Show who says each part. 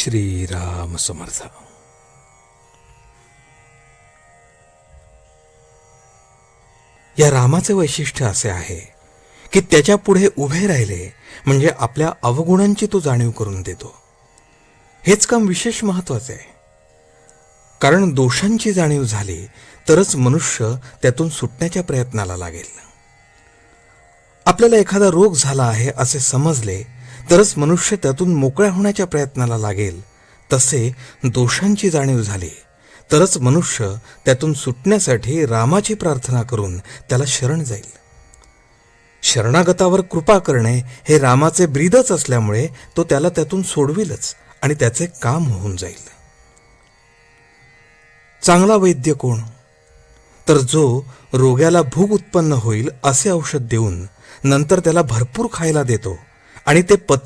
Speaker 1: श्रीराम समर्थ। या रामाचे वैशिष्ट्य असे आहे की त्याच्या पुढे उभे राहिले म्हणजे आपल्या अवगुणांची तो जाणीव करून देतो. हेच काम विशेष महत्त्वाचे आहे. कारण दोषांची जाणीव झाली तरच मनुष्य त्यातून सुटण्याच्या प्रयत्नाला लागेल. आपल्याला एखादा रोग झाला आहे असे समजले तरच मनुष्य त्यातून मोकळ्या होण्याच्या प्रयत्नाला लागेल. तसे दोषांची जाणीव झाली. तरच मनुष्य त्यातून सुटण्यासाठी रामाची प्रार्थना करून त्याला शरण जाईल. शरणागतावर कृपा करणे हे रामाचे ब्रीदच असल्यामुळे तो त्याला त्यातून सोडविलच आणि त्याचे काम होऊन जाईल. चांगला वैद्य कोण? तर जो रोग्याला भूक उत्पन्न होईल असे औषध देऊन नंतर त्याला भरपूर खायला देतो. आणि ते पच